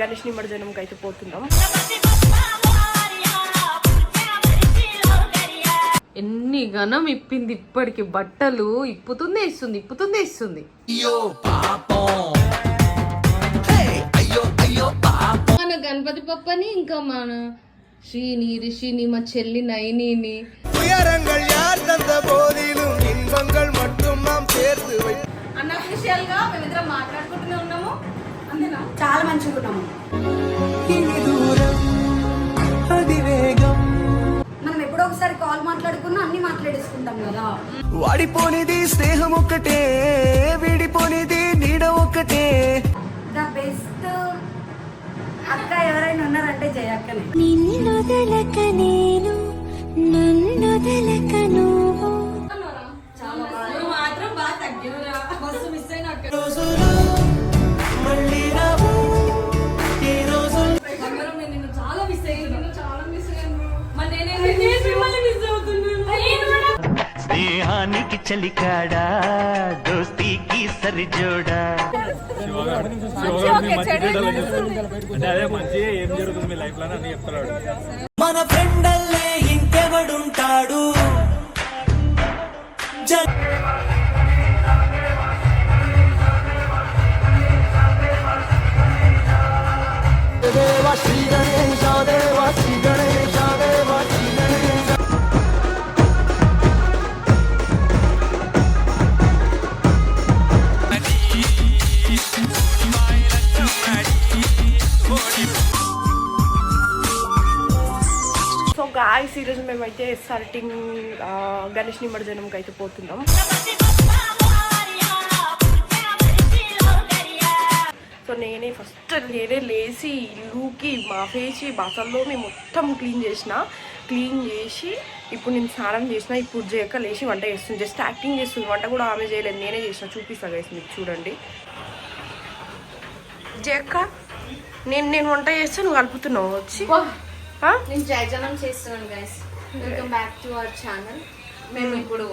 గణేష్ నిమజ్జనంకి అయితే పోతున్నాం. ఎన్ని గణం ఇప్పింది ఇప్పటికి బట్టలు ఇప్పుతుంది ఇస్తుంది ఇప్పుతుంది ఇస్తుంది. మన గణపతి పప్పని ఇంకా మన శ్రీని రిషిని మా చెల్లి నైనిని. అన్న విషయాలుగా మేమిద్దరం చాలా మంచిగా ఉన్నాము మనం ఎప్పుడో ఒకసారి కాల్ మాట్లాడుకున్నా అన్ని మాట్లాడేసుకుంటాం కదా. వాడిపోనిది స్నేహం ఒక్కటే విడిపోనిది నీడ ఒక్కటే. ద బెస్ట్ అక్క ఎవరైనా ఉన్నారంటే జయక్కనే. నేను నన్ను మాత్రం బాగా తగ్గిరా బస్సు మిస్ అయినా స్నేహానికి చలికాడా దోస్తీకి సరిజోడా? మన ఫ్రెండల్లే ఇంకెవడుంటాడు? జ- గాయస్ ఈరోజు మేమైతే సర్టింగ్ గణేష్ నిమజ్జనంకి అయితే పోతున్నాం. సో నేనే ఫస్ట్ నేనే లేచి ఇల్లుకి మాఫేసి బసల్లో మేము మొత్తం క్లీన్ చేసిన. క్లీన్ చేసి ఇప్పుడు నేను స్నానం చేసిన ఇప్పుడు చేయక లేచి వంట చేస్తుంది. జస్ట్ యాక్టింగ్ చేస్తుంది వంట కూడా ఆమె చేయలేదు నేనే చేసిన. చూపిస్తా గైస్ మీకు చూడండి. జయక్క నేను నేను వంట చేస్తే నువ్వు కలుపుతున్నావు వచ్చి. నేను జయజనం చేస్తున్నాను guys welcome back to our channel మేము ఇప్పుడు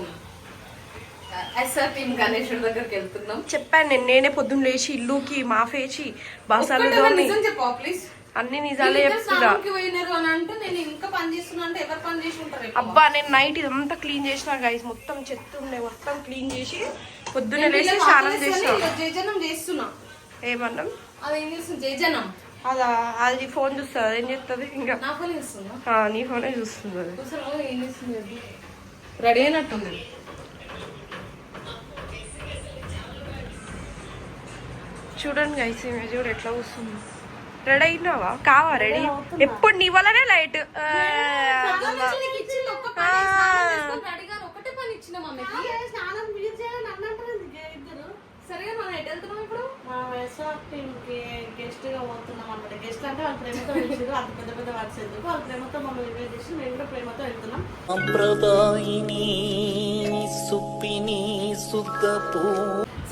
ఎస్ఆర్ టీమ్ గణేశుడి దగ్గరికి వెళ్తున్నాం. చెప్పాను నేను నేనే పొద్దున్న లేచి ఇల్లుకి మాఫేసి బాసాలు ఒక్కటే తోమి నిజం చెప్పవా ప్లీజ్ అన్ని నిజాలే చెప్తున్నా. చేస్తున్నా? అబ్బా నేను నైట్ ఇదంతా క్లీన్ చేసిన గైస్ మొత్తం చెత్త ఉండే మొత్తం క్లీన్ చేసి పొద్దున్న నేను లేచి స్నానం చేసిన. చేస్తున్నా. ఏమన్నాం? అది చేస్తుంది జయజనం. అదా అది ఫోన్ చూస్తుంది ఏం చేస్తుంది ఇంకా నా ఫోన్ చేస్తున్నా ఆ, నీ ఫోనే చూస్తుంది రెడీ అయినట్టుంది. చూడండి గైస్ ఈమె చూడు ఎట్లా వస్తుంది. రెడీ అయినావా? కావా రెడీ? ఎప్పుడు నీ వల్లనే లైట్ ఒకటే పని ఇచ్చిన మమ్మీకి స్నానం సరిగా మనం ఎటు వెళ్తున్నాం ఇప్పుడు? గెస్ట్గా పోతున్నాం అనమాట గెస్ట్ అంటే వాళ్ళ ప్రేమతో పిలిచారు. అంత పెద్ద పెద్ద వర్క్స్ ఎందుకు? వాళ్ళ ప్రేమతో మమ్మల్ని ఇన్వైట్ చేసి మేము కూడా ప్రేమతో వెళ్తున్నాం. సంప్రదాయిని సుప్పిని సుద్దపూ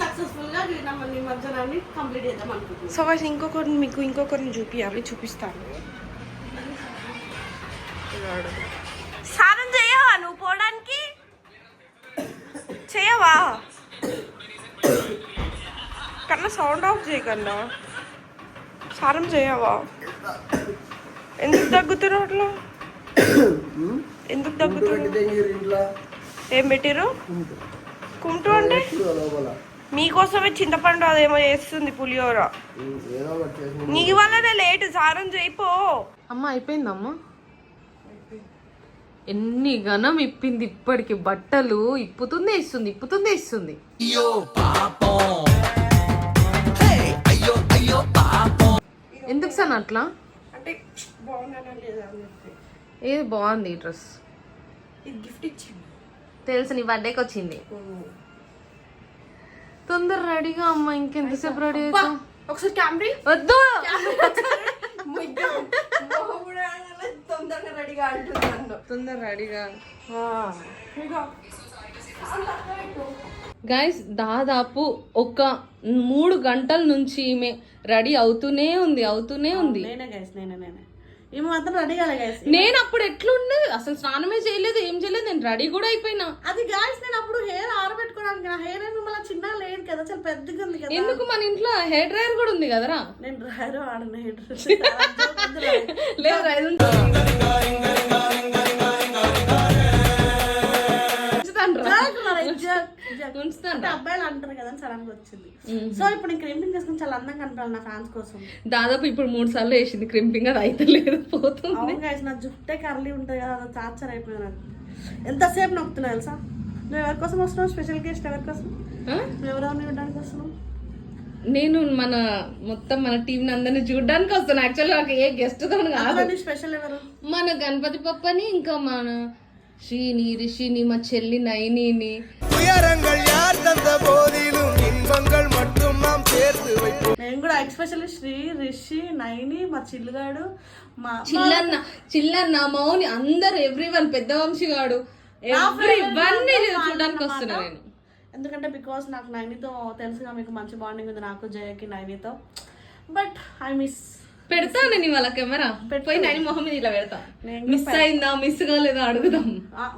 సక్సెస్ఫుల్గా మన నిమజ్జనాన్ని కంప్లీట్ చేద్దాం అనుకుంటున్నాం. సో గైస్ ఇంకొకరిని మీకు ఇంకొకరిని చూపియాలి చూపిస్తాను. స్నానం చేయవా నువ్వు పోవడానికి? చేయవా? కన్నా సౌండ్ ఆఫ్ చేయకన్నా స్నానం చేయవా? ఎందుకు తగ్గుతున్నావు అట్లా? ఎందుకు తగ్గుతున్నావు ఏం పెట్టిరు కుంటు. అంటే? మీకోసమే చింతపండు అదేమో చేస్తుంది పులిహోర. నీ వల్లనే లేట్ సారం చేయిపో అమ్మ అయిపోయిందమ్మా ఎన్ని గనం ఇప్పింది ఇప్పటికి బట్టలు. ఇప్పుతుంది ఇస్తుంది ఇప్పుతుంది ఇస్తుంది. ఎందుకు సార్ అట్లా? అంటే ఏది బాగుంది ఈ డ్రెస్? ఇది గిఫ్ట్ ఇచ్చింది. తెలుసు నీ బర్త్డేకి వచ్చింది. తొందర రెడీగా అమ్మ ఇంకెంతసేపు రెడీ అవుతాం ఒకసారి కెమెరీ వద్దు! తొందరగా రెడీగా అంటున్నాను తొందర రెడీగా. గైస్ దాదాపు ఒక మూడు గంటల నుంచి ఈమె రెడీ అవుతూనే ఉంది అవుతూనే ఉంది. నేనే గైస్ నేనే నేనే. ఈ మాత్రం రెడీ కాలే గైస్ నేను అప్పుడు ఎట్లుండే? అసలు స్నానమే చేయలేదు ఏం చేయలేదు నేను రెడీ కూడా అయిపోయినా. అది గాయస్ నేను అప్పుడు హెయిర్ ఆరబెట్టుకోవడానికి నా హెయిర్ ఏమి మళ్ళీ చిన్నగా లేదు కదా చాలా పెద్దగా ఉంది కదా. ఎందుకు మన ఇంట్లో హెయిర్ డ్రైయర్ కూడా ఉంది కదరా? నేను డ్రైర్ ఆడిన హెయిర్ లేదు ఉంచుతాను అబ్బాయిలు అంటారు కదా అని సడన్గా వచ్చింది సో ఇప్పుడు నేను క్రీమింగ్ చేసుకుని చాలా అందంగా కనపడాలి నా ఫ్యాన్స్ కోసం. దాదాపు ఇప్పుడు మూడు సార్లు వేసింది క్రింపింగ్ అది అయితే లేదు పోతుంది. నా జుట్టే కర్లీ ఉంటుంది కదా అది చార్చర్ అయిపోయింది నాకు ఎంతసేపు నొక్కుతున్నా తెలుసా? నువ్వు ఎవరి కోసం వస్తున్నావు? స్పెషల్ గెస్ట్ ఎవరి కోసం? ఎవరెవరిని చూడడానికి వస్తున్నావు? నేను మన మొత్తం మన టీం అందరిని చూడడానికి వస్తాను యాక్చువల్లీ నాకు ఏ గెస్ట్ కాదు. స్పెషల్ ఎవరు? మన గణపతి పప్పని ఇంకా మన శ్రీని రిషిని మా చెల్లి నైనిని. உயரங்கள் யார் தந்த போதிலும் இன்பங்கள் மட்டும் நாம் சேர்த்து வைப்போம் నేను కూడా ఎక్స్పెషల్లీ శ్రీ రిషి నైని మా చిల్లుగాడు మా చిల్లన్న చిల్లన్న మౌని అందరు ఎవ్రీ వన్ పెద్ద వంశీ గాడు ఎవ్రీ వన్ చూడడానికి వస్తున్నా నేను ఎందుకంటే బికాస్ నాకు నైనితో తెలుసుగా మీకు మంచి బాండింగ్ ఉంది నాకు జయకి నైనితో బట్ ఐ మిస్ పెడతా నేను ఇవాళ కెమెరా. పోయి నైని మొహం మీద ఇలా పెడతా. మిస్ అయిందా మిస్ కాలేదా అడుగుదాం.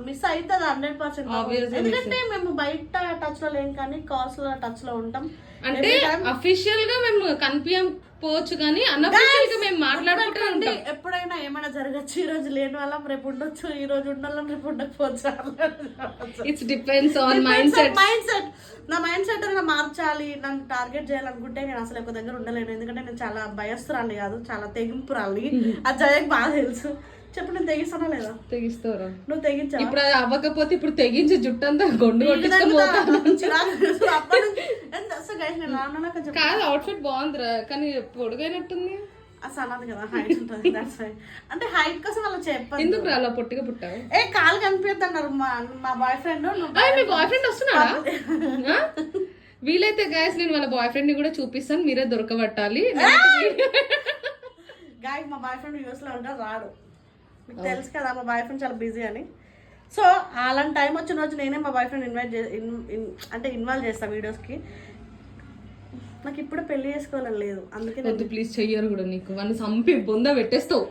మిస్ అవుతుంది హండ్రెడ్ పర్సెంట్ ఎందుకంటే మేము బయట టచ్లో లేం కానీ కాల్స్లో టచ్లో ఉంటాం. అంటే అఫీషియల్గా మేము కనిపించకపోవచ్చు కానీ అన్అఫీషియల్గా మేము ఉంటాం. ఎప్పుడైనా ఏమైనా జరగచ్చు ఈ రోజు లేని వాళ్ళం రేపు ఉండొచ్చు ఈ రోజు ఉండాలని రేపు ఉండకపోవచ్చు it's depends on mind set mind set నా మైండ్ సెట్ అయినా మార్చాలి నన్ను టార్గెట్ చేయాలనుకుంటే నేను అసలు ఒక దగ్గర ఉండలేను. ఎందుకంటే నేను చాలా భయస్తురాలి కాదు చాలా తెగింపురాలి అది జయకి బాగా తెలుసు. చెప్పు నేను తెగిస్తానా లేదా? తెగిస్తారు నువ్వు తెగించావా? ఇప్పుడు అది అవ్వకపోతే ఇప్పుడు తెగించి గొండు నేను రానున్నా కొంచెం? కాదు అవుట్ఫిట్ బాగుందిరా కానీ పొడుగైనట్టుంది. అసలు అన్నది కదా హైట్ ఉంటుంది దట్స్ వై అంటే హైట్ కోసం అలా చెప్పండి ఎందుకు రా అలా పొట్టిగా పుట్టావు? ఏ కాలు కనిపిద్ది అన్నారు మా మా బాయ్ ఫ్రెండ్ మీ బాయ్ ఫ్రెండ్ వస్తున్నాడా? వీలైతే గాయస్ నేను వాళ్ళ బాయ్ ఫ్రెండ్ని కూడా చూపిస్తాను మీరే దొరకబట్టాలి. గాయ మా బాయ్ ఫ్రెండ్ యూఎస్లో ఉంటారు రాడు. మీకు తెలుసు కదా మా బాయ్ ఫ్రెండ్ చాలా బిజీ అని. సో అలాంటి టైం వచ్చిన రోజు నేనే మా బాయ్ ఫ్రెండ్ ఇన్వైట్ అంటే ఇన్వాల్వ్ చేస్తాను వీడియోస్కి నాకు ఇప్పుడు పెళ్ళి చేసుకోవాలని లేదు అందుకే ప్లీజ్ చెయ్యరు కూడా నీకు. వాడిని చంపి బొంద పెట్టేస్తావు.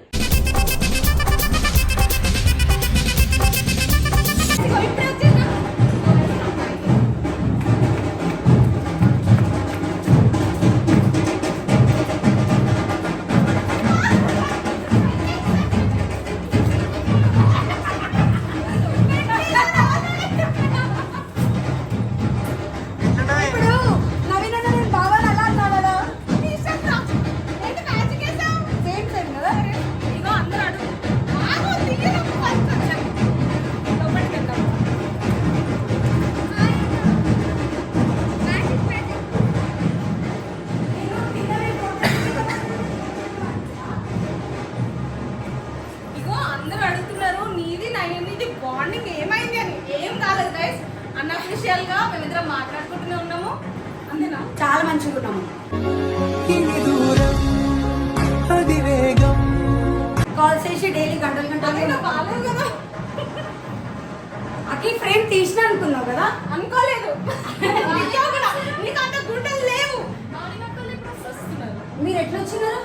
మీరు ఎట్లా వచ్చినారు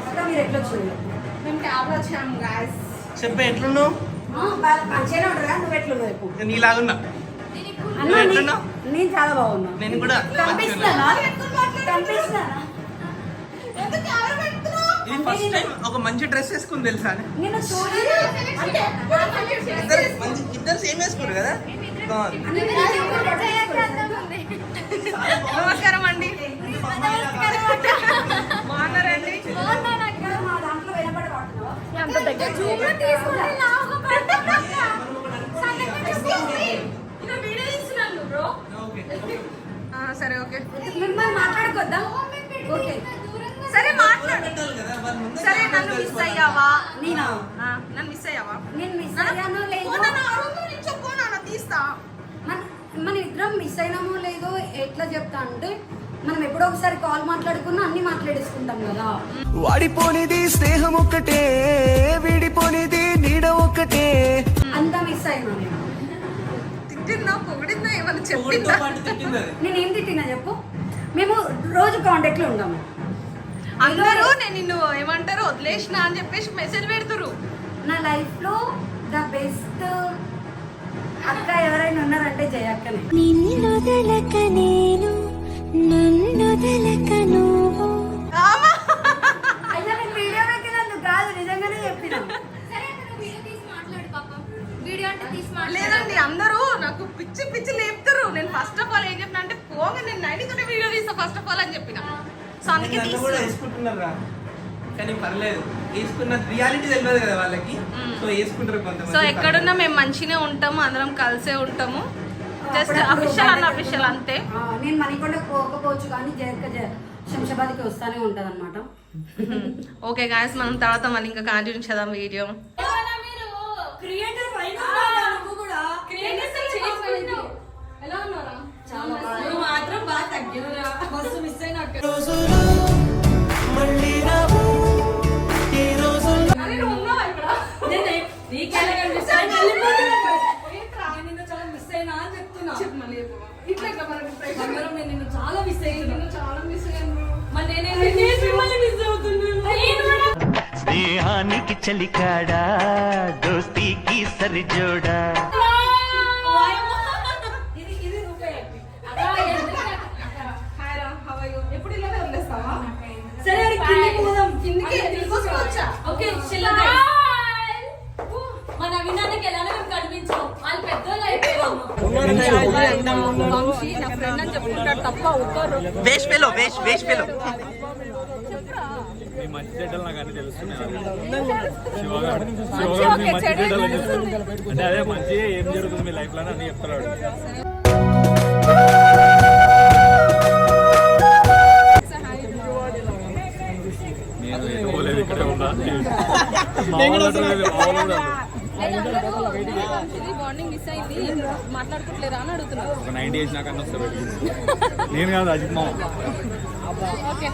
అక్క మీరు ఎట్లా వచ్చినారు మేము క్యాబ్ వచ్చాము గాయస్ చెప్పే ఎట్లున్నావు? ఆ, బాగా మంచిగానే ఉంటారా నువ్వు ఎట్లున్నావు ఇప్పుడు? నేను చాలా బాగున్నా. నేను కూడా కనిపిస్తున్నానా? కనిపిస్తున్నానా? ఇది ఫస్ట్ టైం ఒక మంచి డ్రెస్ వేసుకుని తెలుసా మంచి ఇద్దరు సేమ్ వేసుకోరు కదా? నమస్కారం అండి. అంత దగ్గర సరే ఓకే మిమ్మల్ని మాట్లాడుకోద్దా ఓకే సరే మాట్లాడు సరే నన్ను మిస్ అయ్యావా? నేనా? నన్ను మిస్ అయ్యావా నేను మిస్ అయ్యానో లేదో తీస్తా మన మన ఇద్దరం మిస్ అయినామో లేదో ఎట్లా చెప్తా అంటే మనం ఎప్పుడో ఒకసారి కాల్ మాట్లాడుకున్నా అన్ని మాట్లాడేసుకుంటాం కదా. వాడిపోనిది స్నేహం ఒక్కటే విడిపోనిది నీడ ఒక్కటే. అంతా మిస్ అయినా నేను. తిట్టిందా? పొగిడిందా? ఏమన్నా చెప్పిందా? నేను ఏం తిట్టినా చెప్పు? మేము రోజు కాంటాక్ట్లో ఉంటాము. అందరూ నేను నిన్ను ఏమంటారు? వదిలేసిన అని చెప్పేసి మెసేజ్ పెడుతురు నా లైఫ్లో ద బెస్ట్ అక్క ఎవరైనా ఉన్నారంటే జయక్కనే నిన్నొదలక నేను నన్నొదలక నువ్వు అయినా నేను లేదండి అందరూ నాకు పిచ్చి పిచ్చి లేపుతారు నేను ఫస్ట్ ఆఫ్ ఆల్ ఏం చెప్పిన అంటే పోగా నేను వీడియో తీస్తా ఫస్ట్ ఆఫ్ ఆల్ అని చెప్పిన. సో అందుకే నన్ను కూడా తీస్తున్నా వేసుకుంటున్నారా కానీ పర్లేదు. వేసుకున్న రియాలిటీ తెలియదు కదా వాళ్ళకి. సో వేసుకుంటారు సో కొంతమంది ఎక్కడున్నా మేము మంచిగా ఉంటాము అందరం కలిసే ఉంటాము. జస్ట్ అఫిషియల్ అన్న అఫిషియల్ అంతే. నేను మణికొండ పోకపోవచ్చు కానీ శంషాబాద్కి వస్తానే ఉంటది అనమాట ఓకే గాయస్ మనం తర్వాత మళ్ళీ ఇంకా కంటిన్యూ చేద్దాం వీడియో రోజులు మళ్ళీ చలికాడా దోస్తీకి సరిజోడా మన అభినానికి ఎలానో మేము కనిపించాం వాళ్ళు పెద్దోళ్ళు అయిపోయాము వంశీ నా ఫ్రెండ్ అని చెప్పుకుంటాడు మీ మంచి చెడ్డలు నాకు అన్ని తెలుస్తున్నాయి. శివగారు మీ మంచి చెడ్డలు తెలుస్తుంది? అంటే అదే మంచి ఏం జరుగుతుంది మీ లైఫ్లో అని చెప్తున్నాడు. నేను ఎటు పోలేదు ఇక్కడే ఉన్నా. మా వాళ్ళు అంటారు, మా వాళ్ళు కూడా అంటారు. బాండింగ్ మిస్ అయింది మాట్లాడుకోవట్లేరా అని ఒక ఏజ్ నాకు అన్న వస్తారు నేను కాదు అజిత్ మామ. ఓకే.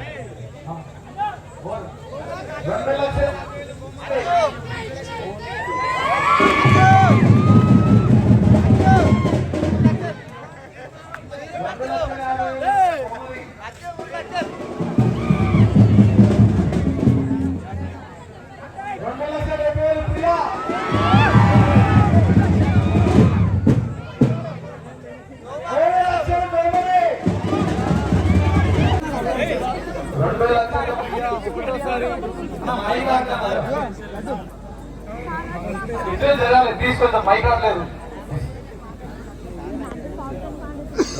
రెండు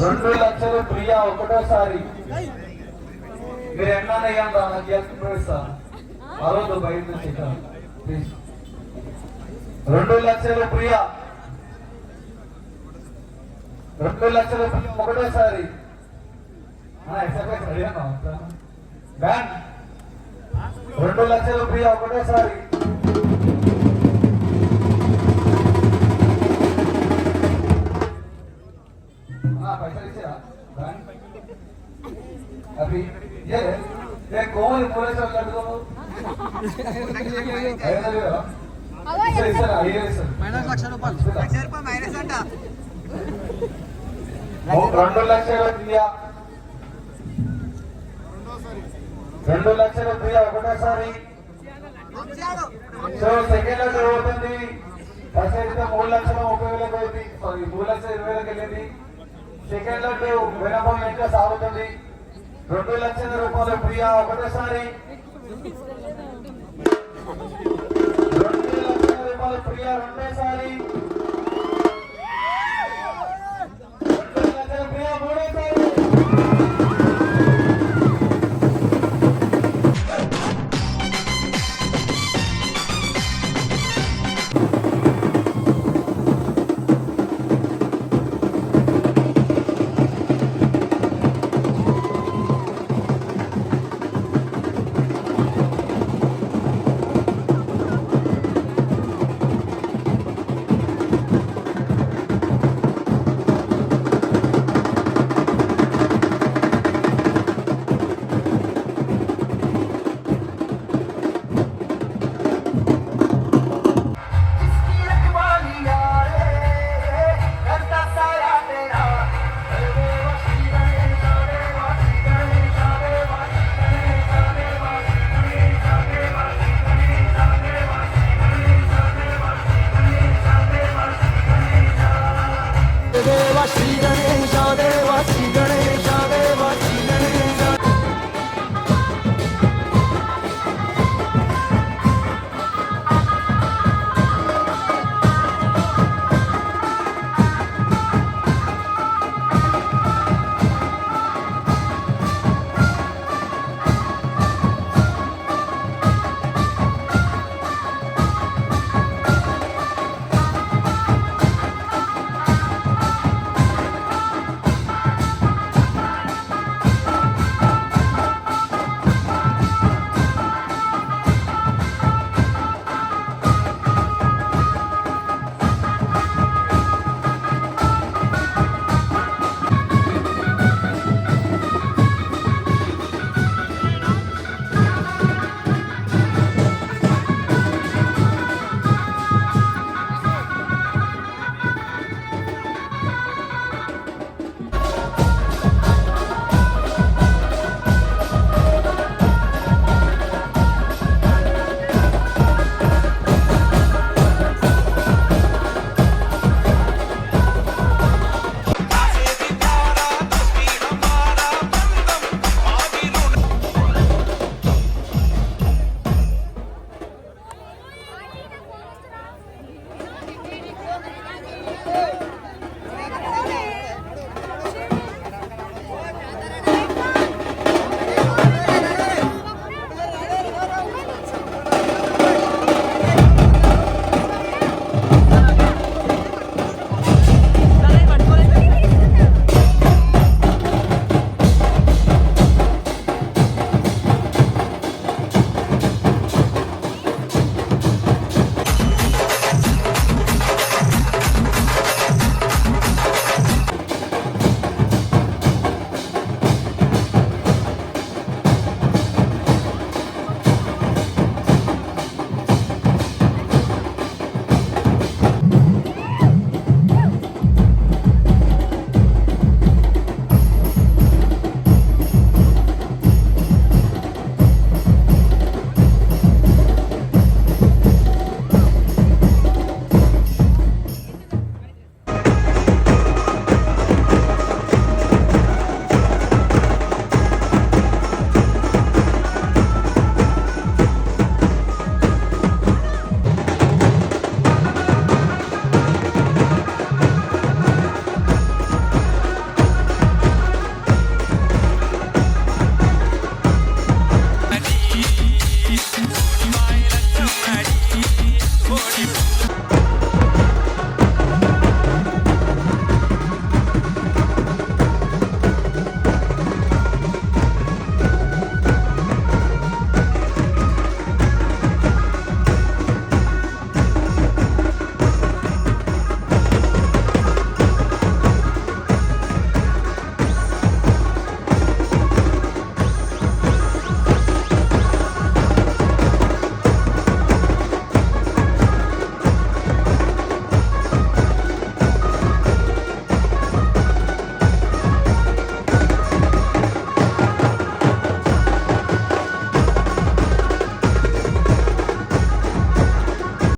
రెండు లక్షలు ప్రియా ఒకటోసారి. మీరు ఎన్నయ్యా ఇవ్వండి నాకు బయట నుంచి రెండు లక్షలు ప్రియా. రెండు లక్షలు ప్రియా ఒకటోసారి. బ్యాంక్ రెండు లక్షల ఫీ ఒకటేసారి కోమలి పోలీసులు కట్టుకోము మైనస్ లక్ష రూపాయలు. లక్ష రూపాయలు మైనస్ అంట. రెండు లక్షల రెండు లక్షల ప్రియ ఒకటేసారి. సో సెకండ్లో అవుతుంది ఫస్ట్ అయితే మూడు లక్షల ముప్పై వేలకు అయింది సారీ మూడు లక్షల ఇరవై వేలకు వెళ్ళింది. సెకండ్లో వినపం ఇంకా సాగుతుంది. రెండు లక్షల రూపాయలు ప్రియ ఒకటేసారి.